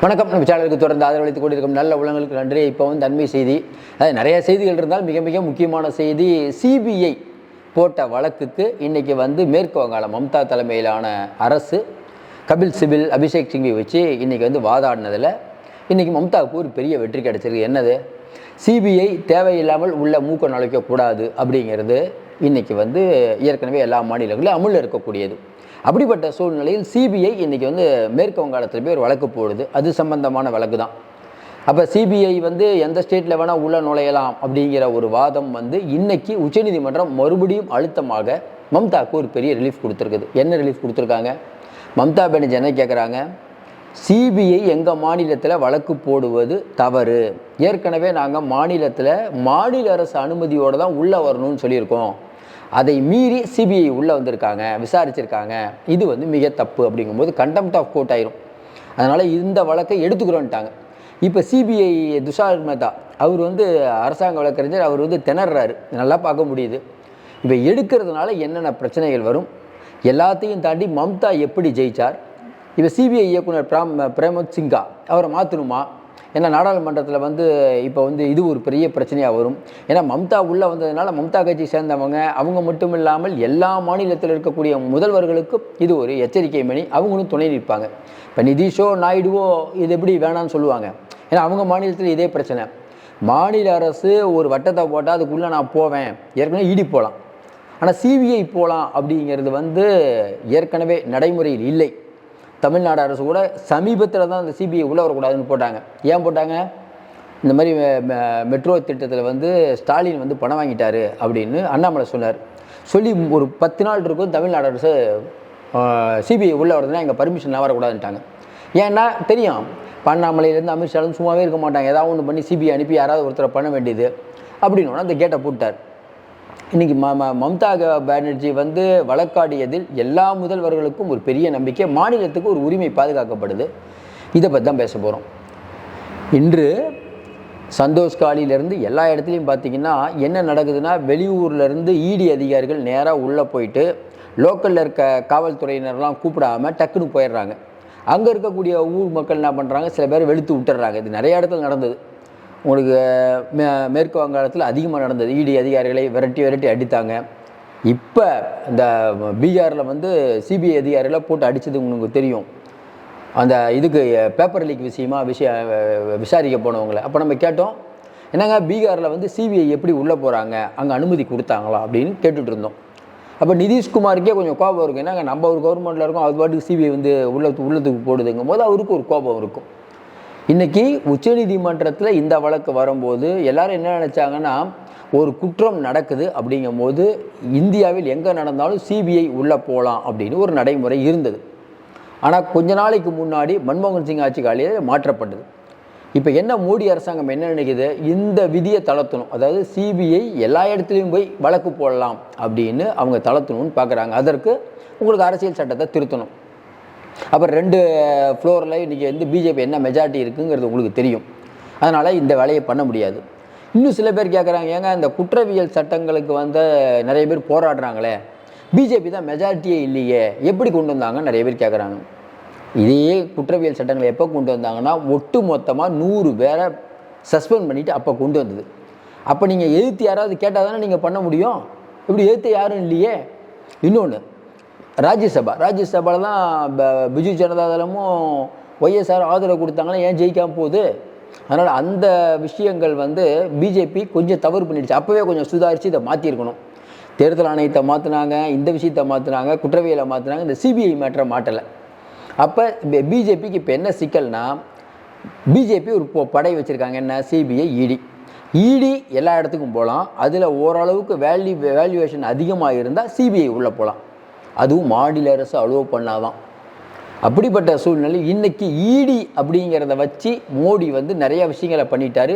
வணக்கம். நம்ம சேனலுக்கு தொடர்ந்து ஆதரவளித்துக் கொண்டிருக்கும் நல்ல உலகங்களுக்கு நன்றி. இப்போ வந்து செய்தி. அது நிறைய செய்திகள் இருந்தால் மிக மிக முக்கியமான செய்தி. சிபிஐ போட்ட வழக்குக்கு இன்றைக்கி வந்து மேற்கு வங்காளம் மம்தா தலைமையிலான அரசு கபில் சிபில் அபிஷேக் சிங்கை வச்சு இன்றைக்கி வந்து வாதாடினதில் இன்றைக்கி மம்தாவுக்கு ஒரு பெரிய வெற்றி கிடைச்சிருக்கு. என்னது? சிபிஐ தேவையில்லாமல் உள்ள மூக்க நுழைக்கக்கூடாது அப்படிங்கிறது இன்னைக்கு வந்து ஏற்கனவே எல்லா மாநிலங்களிலும் அமுல் இருக்கக்கூடியது. அப்படிப்பட்ட சூழ்நிலையில் சிபிஐ இன்றைக்கி வந்து மேற்கு வங்காளத்தில் போய் ஒரு வழக்கு போடுது. அது சம்பந்தமான வழக்கு தான் அப்போ சிபிஐ வந்து எந்த ஸ்டேட்டில் வேணால் உள்ள நுழையலாம் அப்படிங்கிற ஒரு வாதம் வந்து இன்றைக்கி உச்சநீதிமன்றம் மறுபடியும் அழுத்தமாக மம்தாவுக்கு ஒரு பெரிய ரிலீஃப் கொடுத்துருக்குது. என்ன ரிலீஃப் கொடுத்துருக்காங்க? மம்தா பானர்ஜி என்ன கேட்குறாங்க சிபிஐ எங்கள் மாநிலத்தில் வழக்கு போடுவது தவறு. ஏற்கனவே நாங்கள் மாநிலத்தில் மாநில அரசு அனுமதியோடு தான் உள்ளே வரணும்னு சொல்லியிருக்கோம். அதை மீறி சிபிஐ உள்ளே வந்திருக்காங்க விசாரிச்சிருக்காங்க. இது வந்து மிக தப்பு அப்படிங்கும்போது கண்டெம்ட் ஆஃப் கோர்ட் ஆயிரும். அதனால் இந்த வழக்கை எடுத்துக்கிறோன்ட்டாங்க. இப்போ சிபிஐ துஷார் மேத்தா அவர் வந்து அரசாங்க வழக்கறிஞர் அவர் வந்து திணறாரு நல்லா பார்க்க முடியுது. இப்போ எடுக்கிறதுனால என்னென்ன பிரச்சனைகள் வரும்? எல்லாத்தையும் தாண்டி மம்தா எப்படி ஜெயிச்சார்? இப்போ சிபிஐ இயக்குனர் பிராம் பிரேமத் சிங்கா அவரை மாற்றணுமா ஏன்னா நாடாளுமன்றத்தில் வந்து இப்போ வந்து இது ஒரு பெரிய பிரச்சனையாக வரும். ஏன்னா மம்தா உள்ளே வந்ததுனால மம்தா கட்சி சேர்ந்தவங்க அவங்க மட்டும் இல்லாமல் எல்லா மாநிலத்தில் இருக்கக்கூடிய முதல்வர்களுக்கும் இது ஒரு எச்சரிக்கை மணி. அவங்களும் துணை நிற்பாங்க. இப்போ நிதிஷோ நாயுடுவோ இது எப்படி வேணாம்னு சொல்லுவாங்க. ஏன்னா அவங்க மாநிலத்தில் இதே பிரச்சனை. மாநில அரசு ஒரு வட்டத்தை போட்டால் அதுக்குள்ளே நான் போவேன். ஏற்கனவே இடி போகலாம் ஆனால் சிபிஐ போகலாம் அப்படிங்கிறது வந்து ஏற்கனவே நடைமுறையில் இல்லை. தமிழ்நாடு அரசு கூட சமீபத்தில் தான் அந்த சிபிஐ உள்ளே வரக்கூடாதுன்னு போட்டாங்க. ஏன் போட்டாங்க? இந்த மாதிரி மெ- மெட்ரோ திட்டத்தில் வந்து ஸ்டாலின் வந்து பணம் வாங்கிட்டாரு அப்படின்னு அண்ணாமலை சொன்னார். சொல்லி ஒரு பத்து நாள் இருக்கும் தமிழ்நாடு அரசு சிபிஐ உள்ளே வரதுன்னா எங்கள் பர்மிஷன் வரக்கூடாதுன்ட்டாங்க. ஏன்னா தெரியும் பண்ணாமலையிலேருந்து அண்ணாமலையிலேருந்து அமித்ஷாலும் சும்மாவே இருக்க மாட்டாங்க. ஏதாவது ஒன்று பண்ணி சிபிஐ அனுப்பி யாராவது ஒருத்தரை பண்ண வேண்டியது அப்படின்னு அந்த கேட்டை போட்டார் இன்னைக்கு ம ம- மம்தா க- பானர்ஜி வந்து வழக்காடியதில் எல்லா முதல்வர்களுக்கும் ஒரு பெரிய நம்பிக்கை மாநிலத்துக்கு ஒரு உரிமை பாதுகாக்கப்படுது. இதை பற்றி தான் பேச போகிறோம் இன்று சந்தோஷ் காலியிலேருந்து எல்லா இடத்துலையும் பார்த்தீங்கன்னா என்ன நடக்குதுன்னா வெளியூர்லேருந்து இடி அதிகாரிகள் நேராக உள்ளே போயிட்டு லோக்கலில் இருக்க காவல்துறையினர்லாம் கூப்பிடாம டக்குன்னு போயிடுறாங்க. அங்கே இருக்கக்கூடிய ஊர் மக்கள் என்ன பண்ணுறாங்க சில பேர் வெளுத்து விட்டுறாங்க. இது நிறைய இடத்துல நடந்தது. உங்களுக்கு மே மேற்கு வங்காளத்தில் அதிகமாக நடந்தது. இடி அதிகாரிகளை விரட்டி விரட்டி அடித்தாங்க. இப்போ இந்த பீகாரில் வந்து சிபிஐ அதிகாரிகளை போட்டு அடித்தது உங்களுக்கு தெரியும். அந்த இதுக்கு பேப்பர் லீக் விஷயமா விஷய விசாரிக்க போனவங்களை. அப்போ நம்ம கேட்டோம் என்னங்க பீகாரில் வந்து சிபிஐ எப்படி உள்ளே போகிறாங்க அங்கே அனுமதி கொடுத்தாங்களா? அப்படின்னு கேட்டுட்டு இருந்தோம். அப்போ நிதிஷ்குமாருக்கே கொஞ்சம் கோபம் இருக்கும். என்னங்க நம்ம ஒரு கவர்மெண்ட்டில் இருக்கோம் அது பாட்டுக்கு சிபிஐ வந்து உள்ள உள்ளத்துக்கு போடுதுங்கும் போது அவருக்கு ஒரு கோபம் இருக்கும். இன்னைக்கு உச்சநீதிமன்றத்தில் இந்த வழக்கு வரும்போது எல்லாரும் என்ன நினச்சாங்கன்னா ஒரு குற்றம் நடக்குது அப்படிங்கும்போது இந்தியாவில் எங்கே நடந்தாலும் சிபிஐ உள்ளே போகலாம் அப்படின்னு ஒரு நடைமுறை இருந்தது. ஆனால் கொஞ்ச நாளைக்கு முன்னாடி மன்மோகன் சிங் ஆட்சி காலையில் மாற்றப்பட்டது. இப்போ என்ன மோடி அரசாங்கம் என்ன நினைக்குது? இந்த விதியை தளர்த்தணும். அதாவது சிபிஐ எல்லா இடத்துலையும் போய் வழக்கு போடலாம் அப்படின்னு அவங்க தளர்த்தணும்னு பார்க்குறாங்க அதற்கு உங்களுக்கு அரசியல் சட்டத்தை திருத்தணும். அப்புறம் ரெண்டு ஃப்ளோரில் இன்றைக்கி வந்து பிஜேபி என்ன மெஜாரிட்டி இருக்குங்கிறது உங்களுக்கு தெரியும். அதனால் இந்த வேலையை பண்ண முடியாது. இன்னும் சில பேர் கேட்குறாங்க ஏங்க இந்த குற்றவியல் சட்டங்களுக்கு வந்து நிறைய பேர் போராடுறாங்களே. பிஜேபி தான் மெஜாரிட்டியே இல்லையே. எப்படி கொண்டு வந்தாங்கன்னு நிறைய பேர் கேட்குறாங்க இதே குற்றவியல் சட்டங்களை எப்போ கொண்டு வந்தாங்கன்னா ஒட்டு மொத்தமாக நூறு பேரை சஸ்பெண்ட் பண்ணிவிட்டு அப்போ கொண்டு வந்தது. அப்போ நீங்கள் எதிர்த்து யாராவது கேட்டால் தானே நீங்கள் பண்ண முடியும். இப்படி எதிர்த்து யாரும் இல்லையே. இன்னொன்று ராஜ்யசபா. ராஜ்யசபாவில் தான் ப- பிஜு ஜனதா தளமும் ஒய்எஸ்ஆர் ஆதரவு கொடுத்தாங்கன்னா ஏன் ஜெயிக்காமல் போகுது? அதனால் அந்த விஷயங்கள் வந்து பிஜேபி கொஞ்சம் தவறு பண்ணிடுச்சு. அப்போவே கொஞ்சம் சுதாரித்து இதை மாற்றிருக்கணும் தேர்தல் ஆணையத்தை மாற்றினாங்க இந்த விஷயத்தை மாற்றினாங்க குற்றவியலை மாற்றினாங்க இந்த சிபிஐ மேட்டரை மாட்டலை. அப்போ பிஜேபிக்கு இப்போ என்ன சிக்கல்னா பிஜேபி ஒரு படை வச்சுருக்காங்க. என்ன? சிபிஐ இடி. இடி எல்லா இடத்துக்கும் போகலாம். அதில் ஓரளவுக்கு வேல்யூ வேல்யூவேஷன் அதிகமாக இருந்தால் சிபிஐ உள்ளே போகலாம். அதுவும் மாநில அரசு அலோவ் பண்ணாதான். அப்படிப்பட்ட சூழ்நிலை இன்னைக்கு ஈடி அப்படிங்கிறத வச்சு மோடி வந்து நிறைய விஷயங்களை பண்ணிட்டாரு.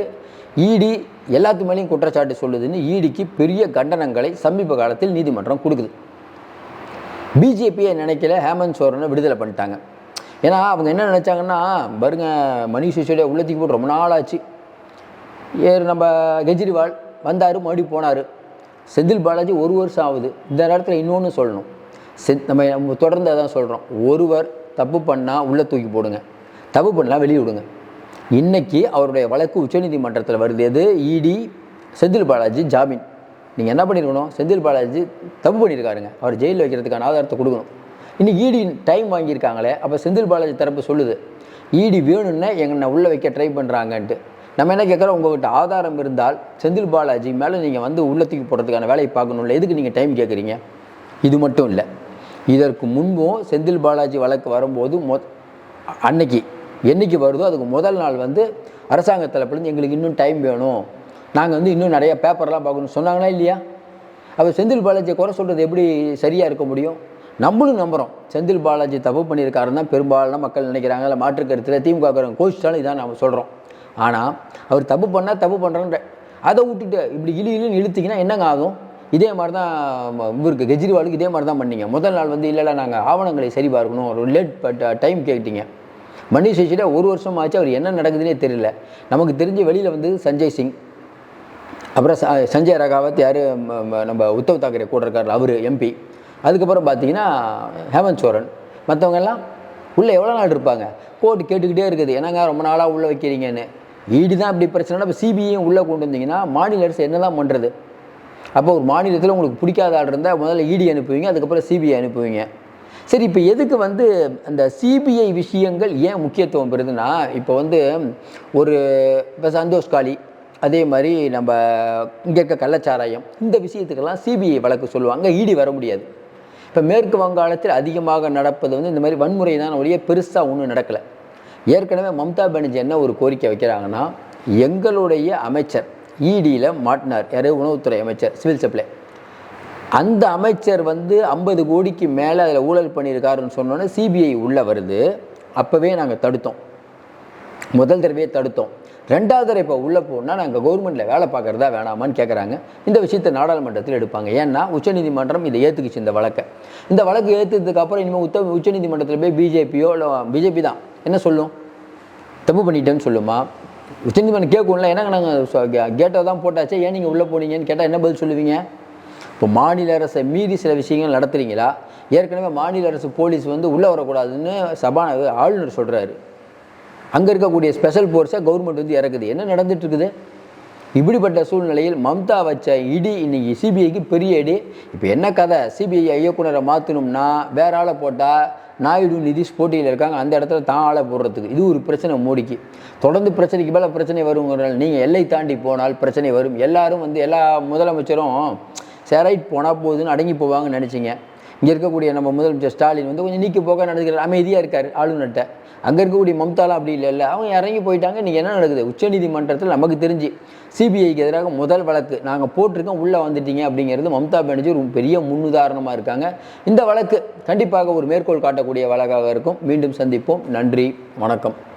ஈடி எல்லாத்து மேலேயும் குற்றச்சாட்டு சொல்லுதுன்னு ஈடிக்கு பெரிய கண்டனங்களை சமீப காலத்தில் நீதிமன்றம் கொடுக்குது. பிஜேபியை நினைக்கல ஹேமந்த் சோரனை விடுதலை பண்ணிட்டாங்க. ஏன்னா அவங்க என்ன நினச்சாங்கன்னா பாருங்க மணிஷ் சிசோடியா உள்ளத்துக்கு போட்டு ரொம்ப நாள் ஆச்சு ஏறு நம்ம கெஜ்ரிவால் வந்தார் மறுபடி போனார். செந்தில் பாலாஜி ஒரு வருஷம் ஆகுது. இந்த நேரத்தில் இன்னொன்று சொல்லணும். செ நம்ம நம்ம தொடர்ந்து அதான் சொல்கிறோம் ஒருவர் தப்பு பண்ணால் உள்ளே தூக்கி போடுங்க. தப்பு பண்ணலாம் வெளியே விடுங்க. இன்றைக்கி அவருடைய வழக்கு உச்சநீதிமன்றத்தில் வருது. எது? இடி செந்தில் பாலாஜி ஜாமீன். நீங்கள் என்ன பண்ணியிருக்கணும் செந்தில் பாலாஜி தப்பு பண்ணியிருக்காருங்க அவர் ஜெயிலில் வைக்கிறதுக்கான ஆதாரத்தை கொடுக்கணும். இன்றைக்கி இடி டைம் வாங்கியிருக்காங்களே. அப்போ செந்தில் பாலாஜி தரப்பு சொல்லுது. இடி வேணும்னா எங்களை உள்ளே வைக்க ட்ரை பண்ணுறாங்கன்ட்டு நம்ம என்ன கேட்குறோம் உங்கள்கிட்ட ஆதாரம் இருந்தால் செந்தில் பாலாஜி மேலே நீங்கள் வந்து உள்ளத்துக்கு போடுறதுக்கான வேலையை பார்க்கணும்ல. எதுக்கு நீங்கள் டைம் கேட்குறீங்க இது மட்டும் இல்லை. இதற்கு முன்பும் செந்தில் பாலாஜி வழக்கு வரும்போது மொ அன்னைக்கு என்னைக்கு வருதோ அதுக்கு முதல் நாள் வந்து அரசாங்க தரப்புலேருந்து எங்களுக்கு இன்னும் டைம் வேணும். நாங்கள் வந்து இன்னும் நிறைய பேப்பர்லாம் பார்க்கணும் சொன்னாங்களா இல்லையா? அப்போ செந்தில் பாலாஜியை குறை சொல்கிறது எப்படி சரியாக இருக்க முடியும்? நம்மளும் நம்புகிறோம் செந்தில் பாலாஜி தப்பு பண்ணியிருக்காருன்னு தான் பெரும்பாலான மக்கள் நினைக்கிறாங்க. இல்லை மாற்றுக்கருத்தில் திமுக கோஷிச்சாலும் இதான் நம்ம சொல்கிறோம் ஆனால் அவர் தப்பு பண்ணால் தப்பு பண்ணுறோன்ற அதை விட்டுட்டு இப்படி இழு இழுன்னு இழுத்திங்கன்னா என்னங்க ஆகும்? இதே மாதிரி தான் இவருக்கு கெஜ்ரிவாலுக்கு இதே மாதிரி தான் பண்ணீங்க. முதல் நாள் வந்து இல்லை இல்லை நாங்கள் ஆவணங்களை சரி பார்க்கணும். ஒரு லேட் பட் டைம் கேட்டீங்க. மணி சேஷியில் ஒரு வருஷம் ஆச்சு அவர் என்ன நடக்குதுன்னே தெரியல. நமக்கு தெரிஞ்ச வெளியில் வந்து சஞ்சய் சிங். அப்புறம் ச- சஞ்சய் ரகாவத் யார் நம்ம உத்தவ் தாக்கரே கூட இருக்கார் அவர் எம்பி அதுக்கப்புறம் பார்த்தீங்கன்னா ஹேமந்த் சோரன். மற்றவங்க எல்லாம் உள்ளே எவ்வளோ நாள் இருப்பாங்க? கோர்ட்டு கேட்டுக்கிட்டே இருக்குது. என்னங்க ரொம்ப நாளாக உள்ளே வைக்கிறீங்கன்னு? ஈடு தான் இப்படி பிரச்சனைனா இப்போ சிபிஐயும் உள்ளே கொண்டு வந்தீங்கன்னா மாநில அரசு என்ன தான் பண்ணுறது அப்போ ஒரு மாநிலத்தில் உங்களுக்கு பிடிக்காத ஆள் இருந்தால் முதல்ல இடி அனுப்புவீங்க அதுக்கப்புறம் சிபிஐ அனுப்புவீங்க. சரி இப்போ எதுக்கு வந்து அந்த சிபிஐ விஷயங்கள் ஏன் முக்கியத்துவம் பெறுதுன்னா இப்போ வந்து ஒரு இப்போ சந்தோஷ் காளி அதே மாதிரி நம்ம இங்கே இருக்க கள்ளச்சாராயம் இந்த விஷயத்துக்கெல்லாம் சிபிஐ வழக்கு சொல்லுவாங்க இடி வர முடியாது. இப்போ மேற்கு வங்காளத்தில் அதிகமாக நடப்பது வந்து இந்த மாதிரி வன்முறை தான் ஒழிய பெருசாக ஒன்றும் நடக்கலை. ஏற்கனவே மம்தா பானர்ஜி என்ன ஒரு கோரிக்கை வைக்கிறாங்கன்னா எங்களுடைய அமைச்சர் இடியில் மாட்டினார். யார்? உணவுத்துறை அமைச்சர் சிவில் சப்ளை. அந்த அமைச்சர் வந்து ஐம்பது கோடிக்கு மேலே அதில் ஊழல் பண்ணியிருக்காருன்னு சொன்னோன்னே சிபிஐ உள்ளே வருது. அப்போவே நாங்கள் தடுத்தோம். முதல் தடவையே தடுத்தோம். ரெண்டாவது தடவை இப்போ உள்ளே போனால் நாங்கள் கவர்மெண்ட்டில் வேலை பார்க்குறதா வேணாமான்னு கேட்குறாங்க இந்த விஷயத்தை நாடாளுமன்றத்தில் எடுப்பாங்க. ஏன்னா உச்சநீதிமன்றம் இதை ஏற்றுக்குச்சு இந்த வழக்கை. இந்த வழக்கு ஏற்றுறதுக்கு இனிமேல் உத்த உச்சநீதிமன்றத்தில் போய் பிஜேபியோ இல்லை பிஜேபி தான். என்ன சொல்லும்? தப்பு பண்ணிட்டேன்னு சொல்லுமா? உச்சநீதிமன்றம் கேட்கும்ல. என்னங்க நாங்கள் கேட்டை தான் போட்டாச்சே. ஏன் நீங்கள் உள்ளே போனீங்கன்னு கேட்டால் என்ன பதில் சொல்லுவீங்க? இப்போ மாநில அரசை மீறி சில விஷயங்கள் நடத்துகிறீங்களா ஏற்கனவே மாநில அரசு போலீஸ் வந்து உள்ளே வரக்கூடாதுன்னு சபா ஆளுநர் சொல்கிறாரு அங்கே இருக்கக்கூடிய ஸ்பெஷல் ஃபோர்ஸை கவர்மெண்ட் வந்து இறக்குது. என்ன நடந்துட்டுருக்குது? இப்படிப்பட்ட சூழ்நிலையில் மம்தா வச்ச இடி இன்னைக்கு சிபிஐக்கு பெரிய இடி. இப்போ என்ன கதை? சிபிஐ இயக்குனரை மாற்றணும்னா வேற ஆளை போட்டால் நாயுடு நிதிஷ் போட்டியில் இருக்காங்க. அந்த இடத்துல தான் ஆளை போடுறதுக்கு. இது ஒரு பிரச்சனை மோடிக்கு. தொடர்ந்து பிரச்சனைக்கு மேலே பிரச்சனை வருங்கிறனால நீங்கள் எல்லை தாண்டி போனால் பிரச்சனை வரும். எல்லாரும் வந்து எல்லா முதலமைச்சரும் சேரைட் போனால் போகுதுன்னு அடங்கி போவாங்கன்னு நினச்சிங்க. இங்கே இருக்கக்கூடிய நம்ம முதலமைச்சர் ஸ்டாலின் வந்து கொஞ்சம் நீக்கி போக நடந்துக்கிறார் அமைதியாக இருக்கார் ஆளுநர்கிட்ட. அங்கே இருக்கக்கூடிய மம்தாலாம் அப்படி இல்லை இல்லை. அவங்க இறங்கி போயிட்டாங்க. இன்றைக்கி என்ன நடக்குது? உச்சநீதிமன்றத்தில் நமக்கு தெரிஞ்சு சிபிஐக்கு எதிராக முதல் வழக்கு நாங்கள் போட்டிருக்கோம் உள்ளே வந்துட்டீங்க அப்படிங்கிறது மம்தா பானர்ஜி ஒரு பெரிய முன்னுதாரணமாக இருக்காங்க. இந்த வழக்கு கண்டிப்பாக ஒரு மேற்கோள் காட்டக்கூடிய வழக்காக இருக்கும். மீண்டும் சந்திப்போம். நன்றி வணக்கம்.